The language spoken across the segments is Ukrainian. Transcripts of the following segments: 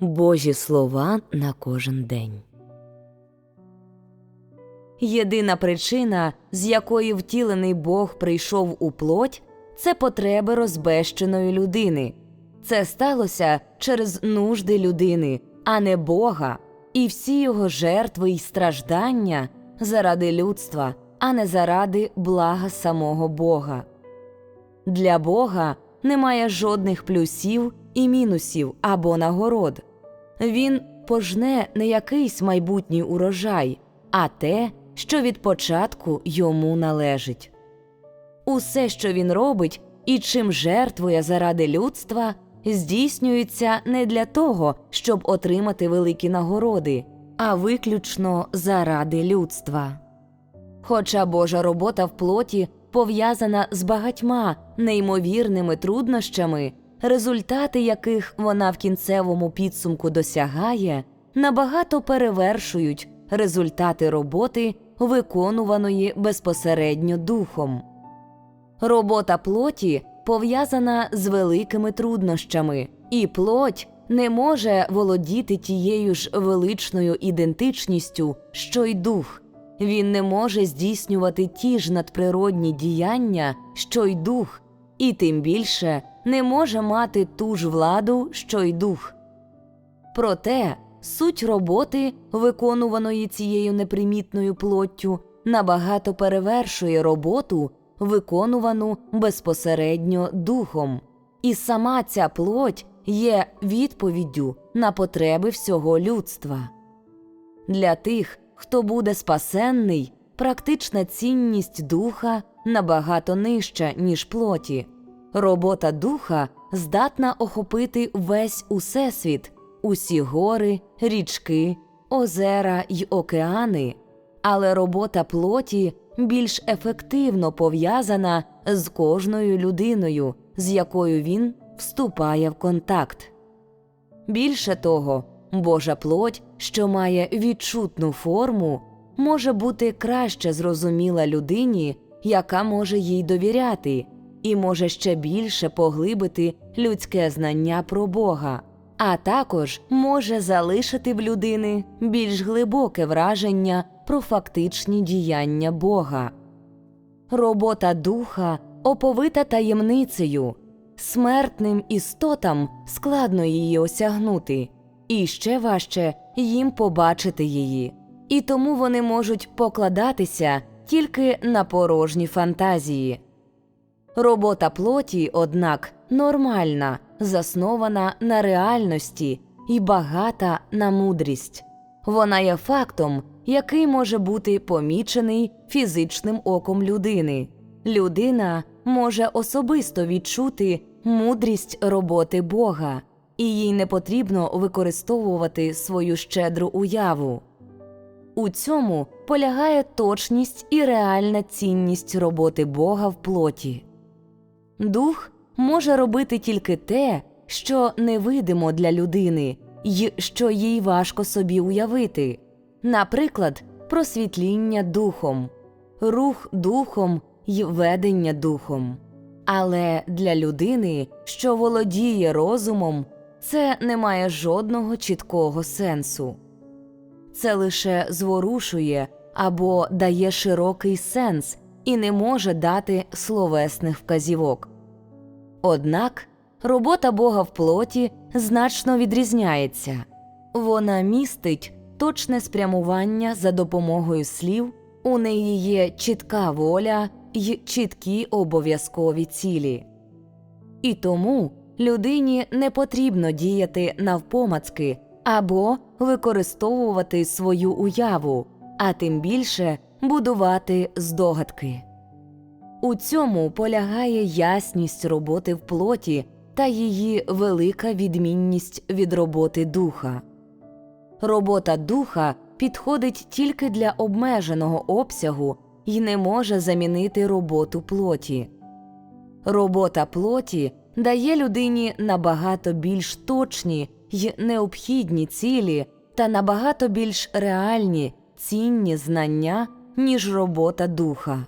Божі слова на кожен день. Єдина причина, з якої втілений Бог прийшов у плоть, це потреби розбещеної людини. Це сталося через нужди людини, а не Бога, і всі його жертви й страждання заради людства, а не заради блага самого Бога. Для Бога немає жодних плюсів і мінусів або нагород. Він пожне не якийсь майбутній урожай, а те, що від початку йому належить. Усе, що він робить і чим жертвує заради людства, здійснюється не для того, щоб отримати великі нагороди, а виключно заради людства. Хоча Божа робота в плоті пов'язана з багатьма неймовірними труднощами, результати яких вона в кінцевому підсумку досягає, набагато перевершують результати роботи, виконуваної безпосередньо духом. Робота плоті пов'язана з великими труднощами, і плоть не може володіти тією ж величною ідентичністю, що й дух. Він не може здійснювати ті ж надприродні діяння, що й дух, і тим більше не може мати ту ж владу, що й дух. Проте суть роботи, виконуваної цією непримітною плоттю, набагато перевершує роботу, виконувану безпосередньо духом, і сама ця плоть є відповіддю на потреби всього людства. Для тих, хто буде спасенний, практична цінність духа набагато нижча, ніж плоті. Робота духа здатна охопити весь усесвіт, усі гори, річки, озера й океани, але робота плоті більш ефективно пов'язана з кожною людиною, з якою він вступає в контакт. Більше того, Божа плоть, що має відчутну форму, може бути краще зрозуміла людині, яка може їй довіряти, і може ще більше поглибити людське знання про Бога, а також може залишити в людини більш глибоке враження про фактичні діяння Бога. Робота духа оповита таємницею, смертним істотам складно її осягнути, і ще важче їм побачити її, і тому вони можуть покладатися тільки на порожні фантазії. Робота плоті, однак, нормальна, заснована на реальності і багата на мудрість. Вона є фактом, який може бути помічений фізичним оком людини. Людина може особисто відчути мудрість роботи Бога, і їй не потрібно використовувати свою щедру уяву. У цьому полягає точність і реальна цінність роботи Бога в плоті. Дух може робити тільки те, що невидимо для людини, й що їй важко собі уявити, наприклад, просвітління духом, рух духом й ведення духом. Але для людини, що володіє розумом, це не має жодного чіткого сенсу. Це лише зворушує або дає широкий сенс і не може дати словесних вказівок. Однак робота Бога в плоті значно відрізняється вона містить точне спрямування за допомогою слів, у неї є чітка воля й чіткі обов'язкові цілі. І тому людині не потрібно діяти навпомацки або використовувати свою уяву, а тим більше будувати здогадки. У цьому полягає ясність роботи в плоті та її велика відмінність від роботи духа. Робота духа підходить тільки для обмеженого обсягу і не може замінити роботу плоті. Робота плоті дає людині набагато більш точні й необхідні цілі та набагато більш реальні цінні знання, ніж робота духа.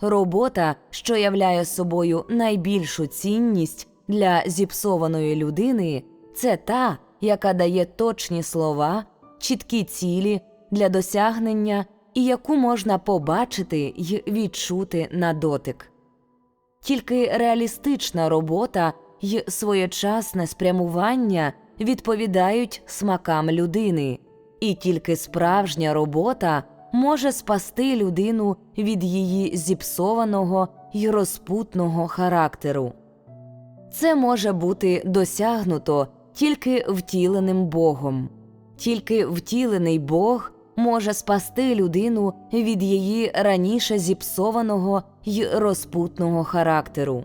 Робота, що являє собою найбільшу цінність для зіпсованої людини, це та, яка дає точні слова, чіткі цілі для досягнення і яку можна побачити й відчути на дотик. Тільки реалістична робота й своєчасне спрямування відповідають смакам людини, і тільки справжня робота може спасти людину від її зіпсованого й розпутного характеру. Це може бути досягнуто тільки втіленим Богом, тільки втілений Бог може спасти людину від її раніше зіпсованого й розпутного характеру.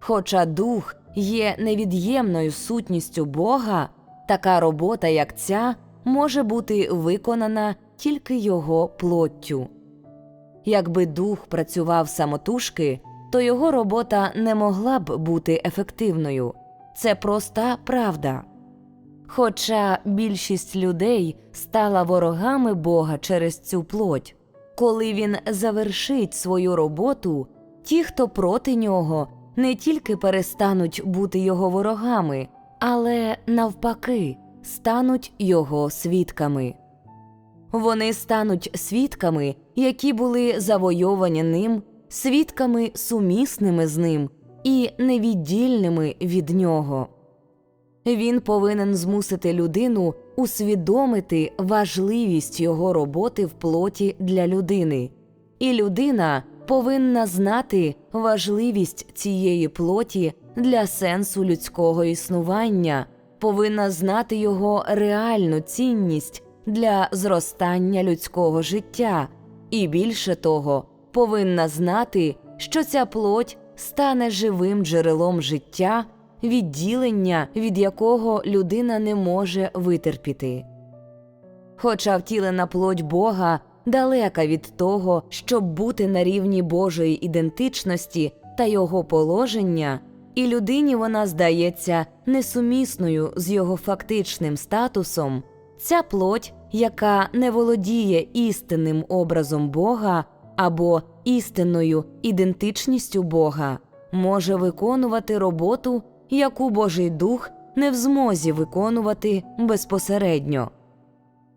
Хоча дух є невід'ємною сутністю Бога, така робота, як ця, може бути виконана тільки його плоттю. Якби дух працював самотужки, то його робота не могла б бути ефективною. Це проста правда. Хоча більшість людей стала ворогами Бога через цю плоть, коли він завершить свою роботу, ті, хто проти нього, не тільки перестануть бути його ворогами, але навпаки стануть його свідками. Вони стануть свідками, які були завойовані ним, свідками сумісними з ним і невіддільними від нього. Він повинен змусити людину усвідомити важливість його роботи в плоті для людини, і людина повинна знати важливість цієї плоті для сенсу людського існування, повинна знати його реальну цінність для зростання людського життя, і більше того, повинна знати, що ця плоть стане живим джерелом життя відділення, від якого людина не може витерпіти. Хоча втілена плоть Бога далека від того, щоб бути на рівні Божої ідентичності та його положення, і людині вона здається несумісною з його фактичним статусом, ця плоть, яка не володіє істинним образом Бога або істинною ідентичністю Бога, може виконувати роботу яку Божий Дух не в змозі виконувати безпосередньо.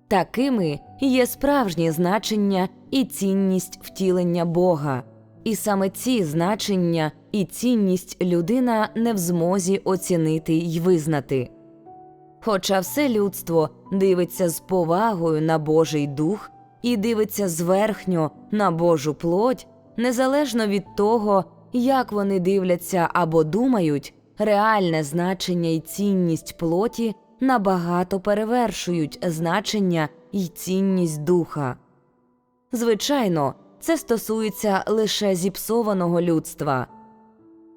Такими є справжнє значення і цінність втілення Бога, і саме ці значення і цінність людина не в змозі оцінити й визнати. Хоча все людство дивиться з повагою на Божий дух і дивиться зверхньо на Божу плоть, незалежно від того, як вони дивляться або думають, реальне значення і цінність плоті набагато перевершують значення і цінність духа. Звичайно, це стосується лише зіпсованого людства.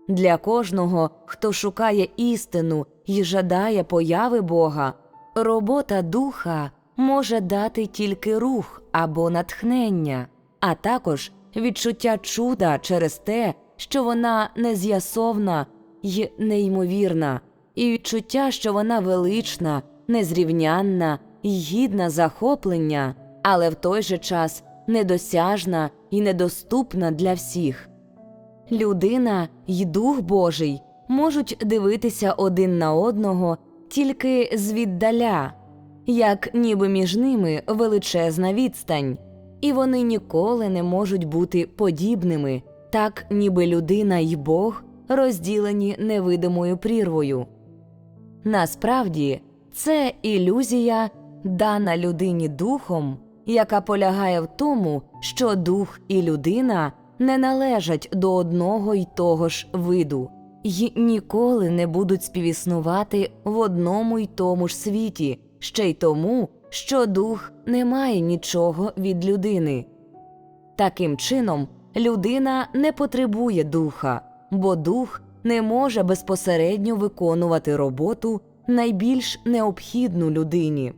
Для кожного, хто шукає істину і жадає появи Бога, робота духа може дати тільки рух або натхнення, а також відчуття чуда через те, що вона нез'ясовна й неймовірна, і відчуття, що вона велична, незрівнянна й гідна захоплення, але в той же час недосяжна і недоступна для всіх. Людина й Дух Божий можуть дивитися один на одного тільки звіддаля, як ніби між ними величезна відстань, і вони ніколи не можуть бути подібними, так ніби людина й Бог розділені невидимою прірвою. Насправді це ілюзія, дана людині духом, яка полягає в тому, що дух і людина не належать до одного й того ж виду й ніколи не будуть співіснувати в одному й тому ж світі, ще й тому, що дух не має нічого від людини. Таким чином, людина не потребує духа, бо дух не може безпосередньо виконувати роботу найбільш необхідну людині.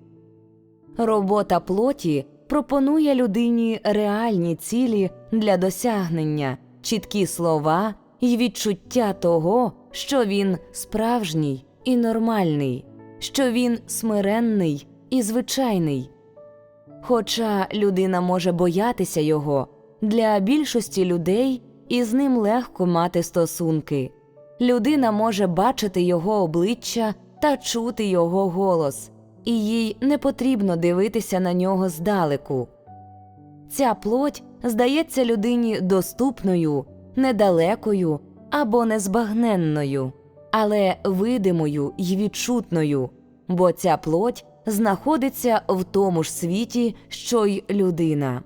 Робота плоті пропонує людині реальні цілі для досягнення, чіткі слова і відчуття того, що він справжній і нормальний, що він смиренний і звичайний. Хоча людина може боятися його, для більшості людей із ним легко мати стосунки людина може бачити його обличчя та чути його голос, і їй не потрібно дивитися на нього здалеку. Ця плоть здається людині доступною, недалекою або незбагненною, але видимою й відчутною, бо ця плоть знаходиться в тому ж світі, що й людина.